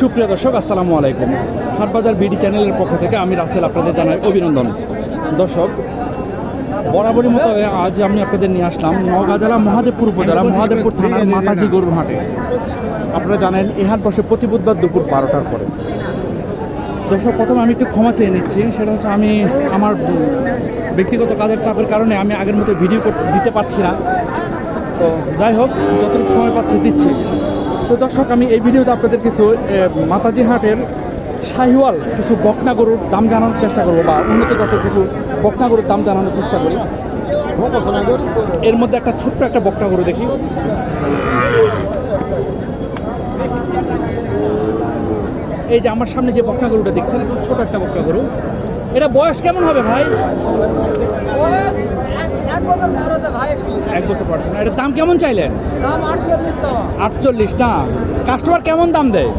সুপ্রিয় দর্শক, আসসালামু আলাইকুম। হাটবাজার বিডি চ্যানেলের পক্ষ থেকে আমি রাসেল আপনাদের জানাই অভিনন্দন। দর্শক, বরাবরই মতো আজ আমি আপনাদের নিয়ে আসলাম নওগাঁ জেলা মহাদেবপুর উপজেলা মহাদেবপুর থানার মাতাজি গরুর হাটে। আপনারা জানেন এই হাট বসে প্রতি বুধবার দুপুর বারোটার পরে। দর্শক, প্রথমে আমি একটু ক্ষমা চেয়ে নিচ্ছি। সেটা হচ্ছে আমি আমার ব্যক্তিগত কাজের চাপের কারণে আমি আগের মতো ভিডিও দিতে পারছি না। তো যাই হোক, যতটুকু সময় পাচ্ছি, দিচ্ছি। তো দর্শক, আমি এই ভিডিওতে আপনাদের কিছু মাতাজি হাটের শাহিওয়াল কিছু বকনা গরুর দাম জানানোর চেষ্টা করব বা উন্নত জাতের কিছু বকনা গরুর দাম জানানোর চেষ্টা করি। এর মধ্যে একটা ছোট্ট একটা বকনা গরু দেখি। এই যে আমার সামনে যে বকনা গরুটা দেখছেন ছোট একটা বকনা গরু। এটা বয়স কেমন হবে ভাই? না। এটার দাম কেমন চাইলেন? আটচল্লিশ না? কাস্টমার কেমন দাম দেয়?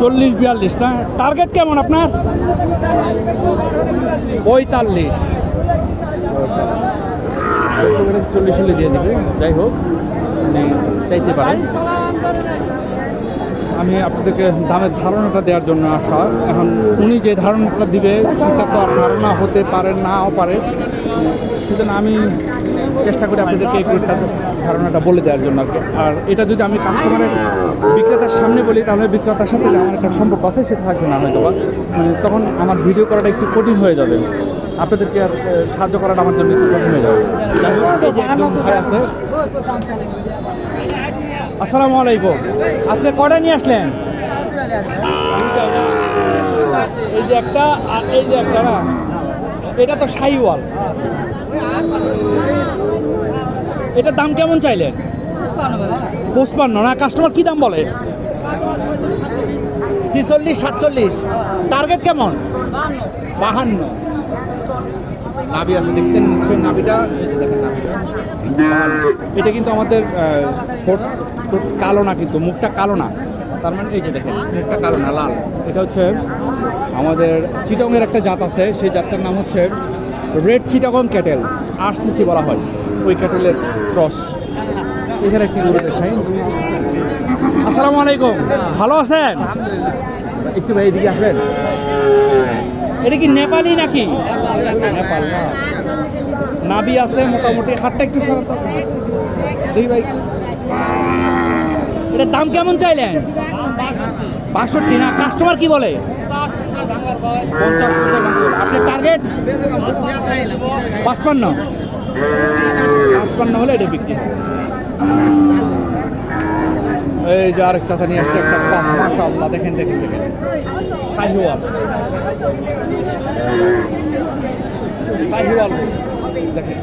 চল্লিশ বিয়াল্লিশ না? টার্গেট কেমন আপনার? পঁয়তাল্লিশ। চল্লিশ হলে দিয়ে দেবে। যাই হোক চাইতে পারেন। আমি আপনাদেরকে দামের ধারণাটা দেওয়ার জন্য আসা। এখন উনি যে ধারণাটা দিবে সেটা তো আর ধারণা হতে পারে নাও পারে। সেজন্য আমি চেষ্টা করি আপনাদেরকে এই একটা ধারণাটা বলে দেওয়ার জন্য আর। আর এটা যদি আমি কাস্টমারের বিক্রেতার সামনে বলি, তাহলে বিক্রেতার সাথে আমার একটা সম্পর্ক আছে, সেটা থাকবে না হয়তো তখন আমার ভিডিও করাটা একটু কঠিন হয়ে যাবে। আপনাদেরকে আর সাহায্য করাটা আমার জন্য একটু কঠিন হয়ে যাবে। আসসালামু আলাইকুম। আজকে কটা নিয়ে আসলেন? এই যে একটা, আর এই যে একটা না, এটা তো সাইওয়াল। এটার দাম কেমন চাইলেন? পঁচপান্ন, না? কাস্টমার কি দাম বলে? ছিচল্লিশ, সাতচল্লিশ। টার্গেট কেমন? বাহান্ন। নাবি আছে, দেখতেন নিশ্চয়ই যে দেখেন এটা কিন্তু আমাদের কালো না কিন্তু, মুখটা কালো না। তার মানে এই যে দেখেন, মুখটা কালো না, লাল। এটা হচ্ছে আমাদের চিটংয়ের একটা জাত আছে, সেই জাতটার নাম হচ্ছে রেড চিটাগং ক্যাটেল। আরসিসি বলা হয়, ওই ক্যাটেলের ক্রস। এখানে একটি গরু দেখাই। আসসালামু আলাইকুম। ভালো আছেন? একটু ভাই এদিকে আসবেন? এটা কি নেপালি নাকি? নেপাল না। নাবি আছে মোটামুটি। হাতটা একটু সরাতে। দেখি ভাই। এটার দাম কেমন চাইলেন? বাষট্টি। না কাস্টমার কি বলে। আপনার টার্গেট পাঁচপান্ন। পাঁচপান্ন হলে এটা বিক্রি এই যে আরেক চাচা নিয়ে আসছে একটা মাশাআল্লাহ, দেখেন দেখেন দেখেন। শাহিওয়াল। শাহিওয়াল, দেখেন।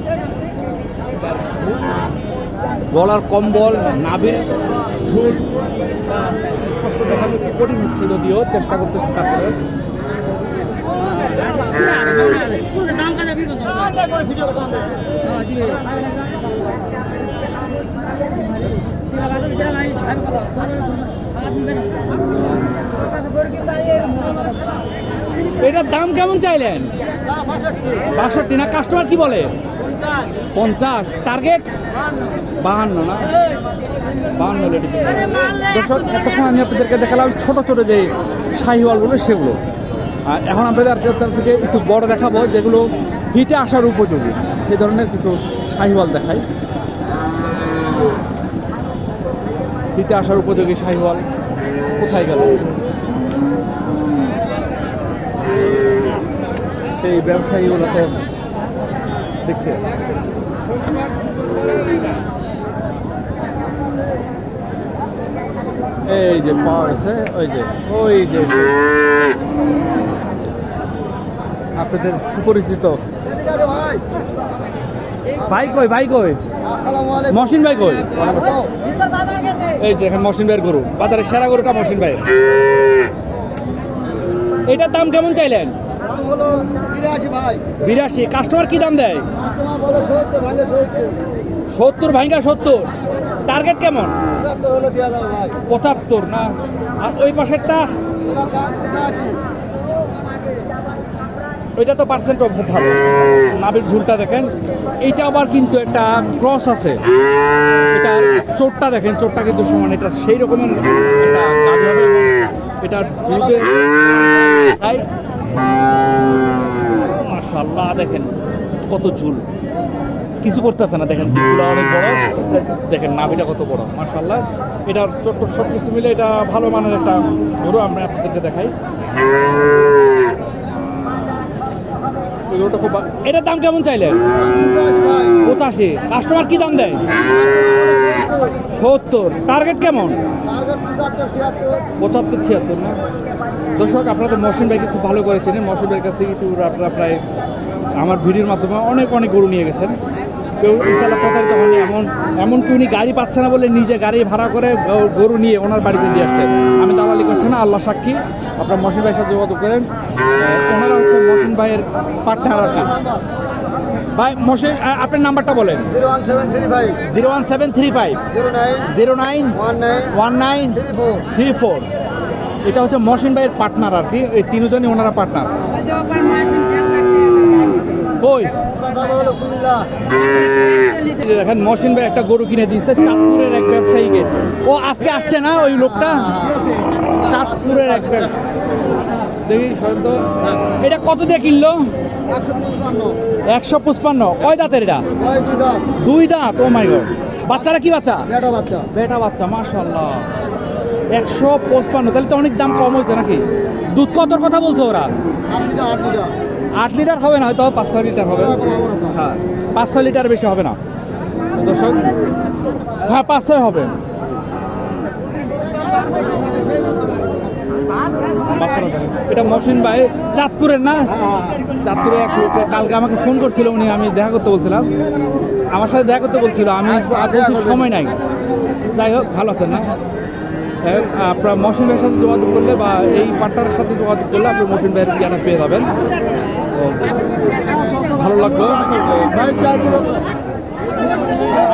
গলার কম্বল নাভির ঝুল। স্পষ্ট দেখানো একটু কঠিন হচ্ছে যদিও, চেষ্টা করতেছি তারপরে। এটার দাম কেমন চাইলেন? বাষট্টি। না? কাস্টমার কি বলে? পঞ্চাশ। টার্গেট? বাহান্ন না? বাহান্ন দর্শক, এতক্ষণ আমি আপনাদেরকে দেখালাম ছোট ছোট যে শাহিওয়ালগুলো, সেগুলো। আর এখন আপনাদের তার থেকে একটু বড় দেখাবো, যেগুলো হিটে আসার উপযোগী। সেই ধরনের কিছু শাহিওয়াল দেখাই। হিটে আসার উপযোগী শাহিওয়াল কোথায় গেল? সেই ব্যবসায়ীগুলো তো দেখছে। এই যে পাওয়া গেছে ওই যে ওই যে আপনাদের সুপরিচিত। ভাই কই ভাই কই? মহসিন ভাই কই? এই যে এখানে মহসিন ভাইয়ের গরু। বাজারের সেরা গরুটা মহসিন ভাই এটার দাম কেমন চাইলেন? বিরাশি কাস্টমার কি দাম দেয়? সত্তর সত্তর। টার্গেট কেমন? পঁচাত্তর না? আর ওই পাশেরটা? ওইটা তো পার্সেন্টও খুব ভালো। নাভির ঝুলটা দেখেন। এইটা আবার কিন্তু একটা ক্রস আছে। এটা চোটটা দেখেন। চোটটা কিন্তু সমান। এটা সেই রকমের এটা মাশাল্লাহ দেখেন কত ঝুল। কিছু করতেছে না দেখেন দিকগুলো অনেক বড়। দেখেন নাভিটা কত বড় মাশাল্লাহ এটার ছোট্ট সব কিছু মিলে এটা ভালো মানের একটা গরু আমরা আপনাদেরকে দেখাই। গরুটা খুব এটার দাম কেমন চাইলেন? পঁচাশি। কাস্টমার কি দাম দেয়? সত্তর। টার্গেট কেমন? পঁচাত্তর ছিয়াত্তর না? দর্শক আপনারা তো মহসিন ভাইকে খুব ভালো করেছেন মহসিন ভাইয়ের কাছ থেকে কিন্তু আপনারা প্রায় আমার ভিডিওর মাধ্যমে অনেক অনেক গরু নিয়ে গেছেন। কেউ ইনশাল্লাহ প্রতারিত হয়নি এমন এমনকি উনি গাড়ি পাচ্ছে না বলে নিজে গাড়ি ভাড়া করে গরু নিয়ে ওনার বাড়িতে দিয়ে আসছেন আমি দালালি করছি না আল্লাহ সাক্ষী। আপনার মহসিন ভাইয়ের সাথে যোগাযোগ করেন। ওনারা হচ্ছে মহসিন ভাইয়ের পার্টনার আর কি। ভাই মহসিন আপনার নাম্বারটা বলেন। Zero one seven three five. Zero one seven three five. Zero nine zero nine one nine one nine three four. এটা হচ্ছে মহসিন ভাইয়ের পার্টনার আর কি এই তিনজনই ওনারা পার্টনার কই? দেখেন মহসিন ভাই একটা গরু কিনে দিয়েছে চাঁদপুরের এক ব্যবসায়ীকে। ও আজকে আসছে না ওই লোকটা? চাঁদপুরের এক ব্যবসায়ী দেখি এটা কত দিয়ে কিনলো? একশো পঁচপান্ন। কয় দাঁতের এটা? দুই দুই দাঁত ও মাই গড বাচ্চারা কি বাচ্চা? বেটা বাচ্চা। বেটা বাচ্চা মাশাল্লাহ একশো পঁচপান্ন, তাহলে তো অনেক দাম কম হয়েছে নাকি? দুধ কতর কথা বলছো ওরা? আট লিটার হবে না, হয়তো পাঁচ ছয় লিটার হবে। হ্যাঁ পাঁচ ছয় লিটার বেশি হবে না। হ্যাঁ পাঁচ ছয় হবে। এটা মহসিন ভাই, চাঁদপুরের না। চাঁদপুরে এক লোক কালকে আমাকে ফোন করছিল উনি, আমি দেখা করতে বলছিলাম। আমার সাথে দেখা করতে বলছিল, আমি সময় নাই। যাই হোক, ভালো আছেন না? আপনার মহসিন ভাইয়ের সাথে যোগাযোগ করলে বা এই পার্টনারের সাথে যোগাযোগ করলে আপনি মহসিন ভাইয়ের জ্ঞান পেয়ে যাবেন। ভালো লাগল?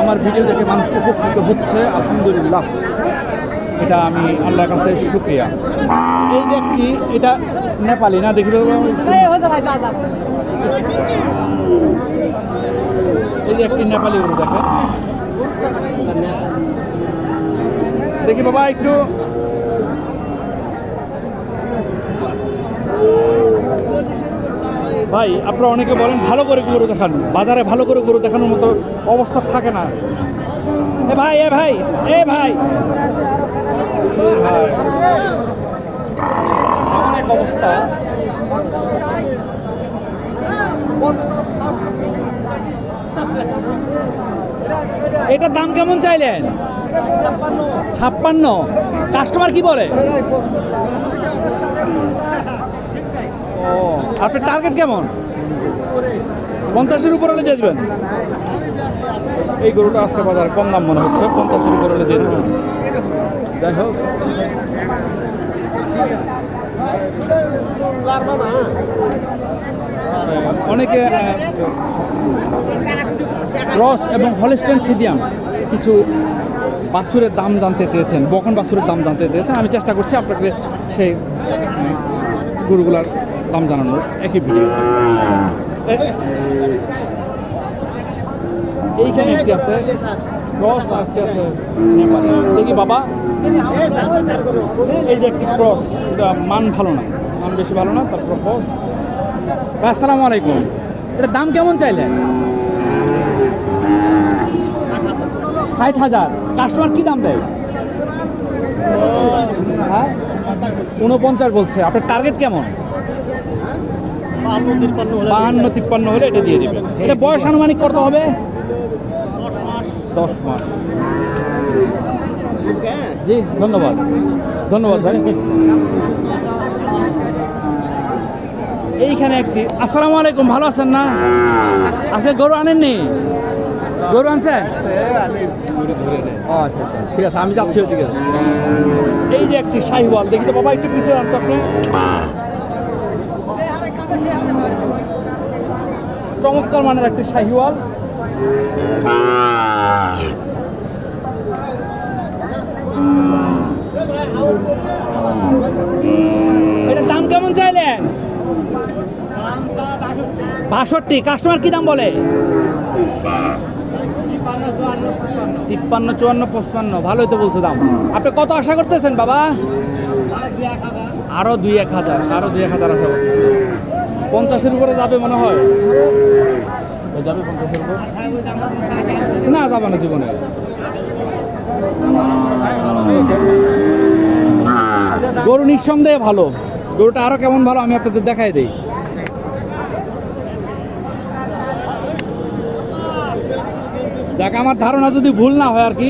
আমার ভিডিও দেখে মানুষ উপকৃত হচ্ছে আলহামদুলিল্লাহ। এটা আমি আল্লাহর কাছে শুক্রিয়া। এই যে একটি এটা নেপালি না? দেখি এই যে একটি নেপালি গরু দেখেন। দেখি বাবা একটু। ভাই, আপনারা অনেকে বলেন ভালো করে গরু দেখান। বাজারে ভালো করে গরু দেখানোর মতো অবস্থা থাকে না। এ ভাই এ ভাই এ ভাই। এমন অবস্থা। এটার দাম কেমন চাইলেন? ছাপ্পান্ন। কাস্টমার কি বলে? ও আপনার টার্গেট কেমন? পঞ্চাশের উপর হলে দিয়ে এই গরুটা আজকে বাজারে কম দাম মনে হচ্ছে পঞ্চাশের উপর হলে দিয়ে দেবেন। যাই হোক। অনেকে রস এবং হলিস্টেন ফিদিয়াম কিছু বাছুরের দাম জানতে চেয়েছেন বকন বাছুরের দাম জানতে চেয়েছেন। আমি চেষ্টা করছি আপনাকে সেই আহ, গরুগুলার দাম জানানোর। একই ভিডিও এইখানে একটি আছে ক্রস আর একটি আছে দেখি বাবা। এই যে একটি ক্রস এটা মান ভালো না মান বেশি ভালো না তারপর ক্রস। আসসালামু আলাইকুম। এটা দাম কেমন চাইলেন? ষাট হাজার। কাস্টমার কি দাম দেয়? হ্যাঁ? উনপঞ্চাশ বলছে। আপনার টার্গেট কেমন? বাহান্ন, তিপ্পান্ন হলে এটা দিয়ে দেবেন। এটা বয়স আনুমানিক কত হবে? দশ মাস। জি, ধন্যবাদ। ধন্যবাদ ভাই। এইখানে একটি আসসালামু আলাইকুম, ভালো আছেন না? আজকে গরু আনেননি? গরু আনছেন? আচ্ছা আচ্ছা। ঠিক আছে, আমি যাচ্ছি ওদিকে। এই যে একটি শাহিওয়াল, দেখি তো বাবা, একটু পিছিয়ে আনতো আপনি। চমৎকার মানের একটি শাহিওয়াল। এটার দাম কেমন চাইলেন? বাষট্টি। কাস্টমার কি দাম বলে? তিপ্পান্ন, চুয়ান্ন, পঁচপান্ন। ভালোই তো বলছে দাম। আপনি কত আশা করতেছেন, বাবা? আরও দুই এক হাজার, আরও দুই এক হাজার আশা করতেছে। পঞ্চাশের উপরে যাবে মনে হয়। যাবে পঞ্চাশের উপর? না, যাবে না জীবনে। গরু নিঃসন্দেহে ভালো। গরুটা আরও কেমন ভালো আমি আপনাদের দেখাই দিই। দেখ আমার ধারণা যদি ভুল না হয় আর কি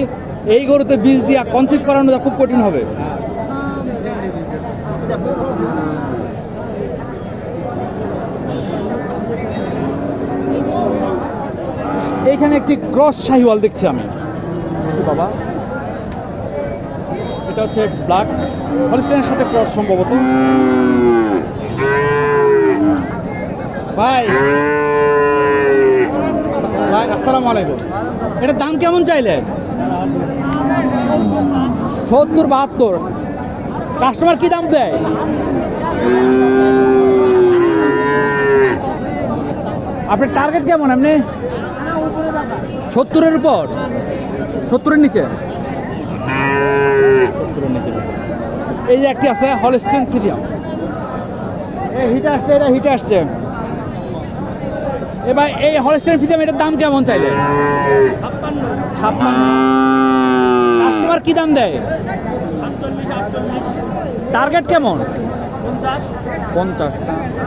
এই গরুতে বীজ দিয়া কনসিভ করানোটা খুব কঠিন হবে। এইখানে একটি ক্রস শাহিওয়াল দেখছি আমি। বাবা? এটা হচ্ছে ব্ল্যাক হলিস্টাইনের সাথে ক্রস সম্ভবত। ভাই আসসালামু আলাইকুম। এটার দাম কেমন চাইলে? সত্তর, বাহাত্তর। কাস্টমার কি দাম দেয়? আপনার টার্গেট কেমন এমনি? সত্তরের উপর। সত্তরের নিচে? এই যে একটি আছে হলস্টেন ফিজিয়াম এই হিটে আসছে, এটা হিটে আসছে। এবার এই হলস্টেন ফিজিয়াম এটার দাম কেমন চাইলে? ছাপ্পান্ন। কাস্টমার কি দাম দেয়? টার্গেট কেমন? পঞ্চাশ।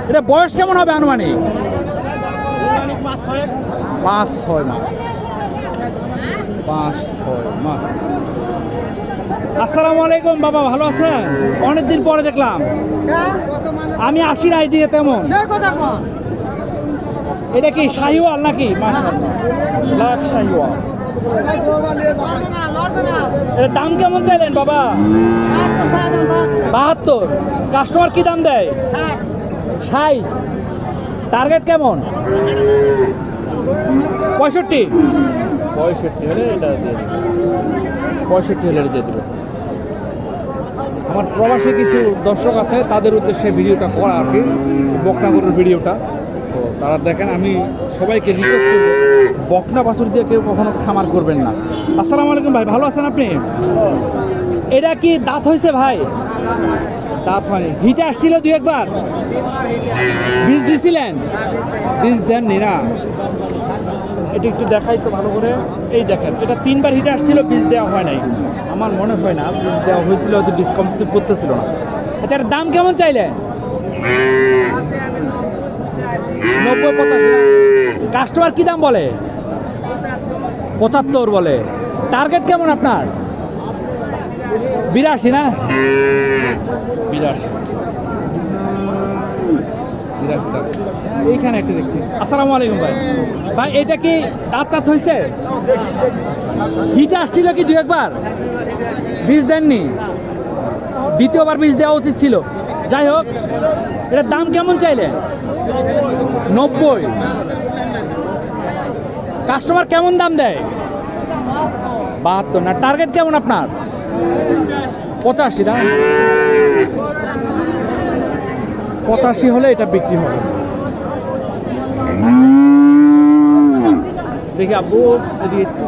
এটা বয়স কেমন হবে আনুমানিক? পাঁচ ছয়। মাস। পাঁচ ছয় মাস। আসসালামু আলাইকুম বাবা ভালো আছেন? অনেকদিন পরে দেখলাম। আমি আসি নাই দিয়ে তেমন। এটা কি শাহিওয়াল নাকি? শাহিওয়াল। এর দাম কেমন চাইলেন বাবা? বাহাত্তর। কাস্টমার কি দাম দেয়? ষাট। টার্গেট কেমন? পঁয়ষট্টি। পঁয়ষট্টি হলে এটা দিয়ে পঁয়ষট্টি হলে দিয়ে দেবে। আমার প্রবাসী কিছু দর্শক আছে তাদের উদ্দেশ্যে ভিডিওটা করা আর কি বকনা গরুর ভিডিওটা। তো তারা দেখেন, আমি সবাইকে রিকোয়েস্ট করব, বকনা বাছুর দিয়ে কেউ কখনো খামার করবেন না। আসসালামু আলাইকুম ভাই, ভালো আছেন আপনি? এটা কি দাঁত হয়েছে ভাই? দাঁত হয়নি। হিটে আসছিল দুই একবার। বীজ দিছিলেন? বীজ দেননি না। এটা একটু দেখাই তো ভালো করে। এই দেখেন, এটা তিনবার হিটে আসছিল, বীজ দেওয়া হয় নাই। আমার মনে হয় না, বীজ দেওয়া হয়েছিল, হয়তো বীজ কমপ্লিট করতেছিল না। আচ্ছা দাম কেমন চাইলে নব্বই, পঁচাশি কাস্টমার কি দাম বলে? পঁচাত্তর বলে। টার্গেট কেমন আপনার? বিরাশি না? বিরাশি। এইখানে একটা দেখছি। আসসালামু আলাইকুম ভাই। ভাই, এটা কি দাঁত দাঁত হয়েছে? হিটে আসছিল কি দু একবার? বীজ দেননি। দ্বিতীয়বার বীজ দেওয়া উচিত ছিল। যাই হোক, এটার দাম কেমন চাইলে নব্বই। কাস্টমার কেমন দাম দেয়? বাহাত্তর। না টার্গেট কেমন আপনার? পঁচাশি, না? পঁচাশি হলে এটা বিক্রি হবে। দেখি এদিকে একটু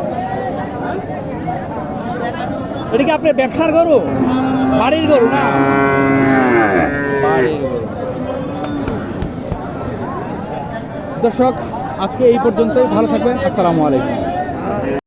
এটা কি আপনি ব্যবসার গরু? বাড়ির গরু, না? বাড়ির গরু। দর্শক আজকে এই পর্যন্তই। ভালো থাকবেন। আসসালামু আলাইকুম।